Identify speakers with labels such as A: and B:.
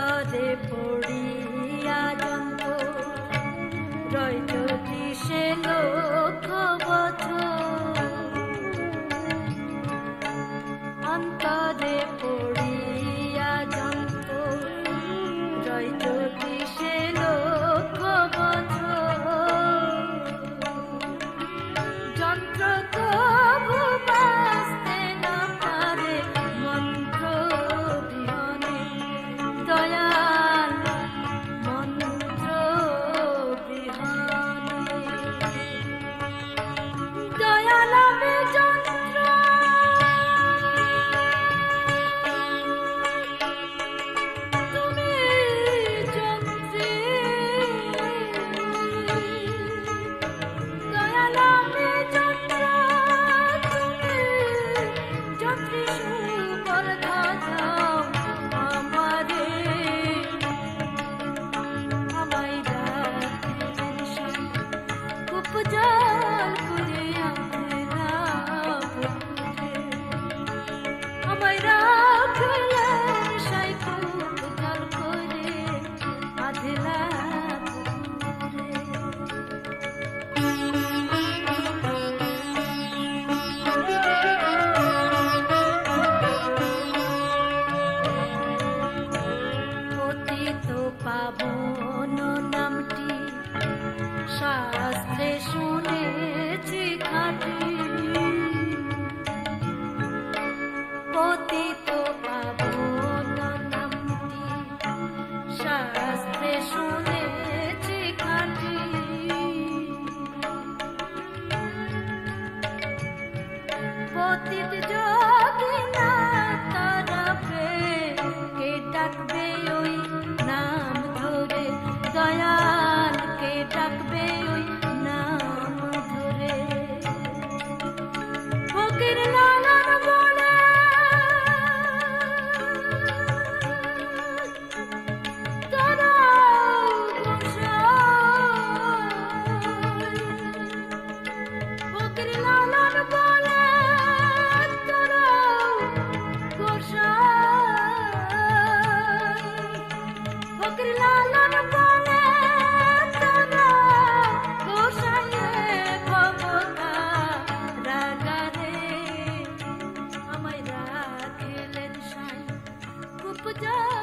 A: বিপদে পড়িয়া যন্ত রইত কিসে লক্ষ বছর? অন্তরে 我。করে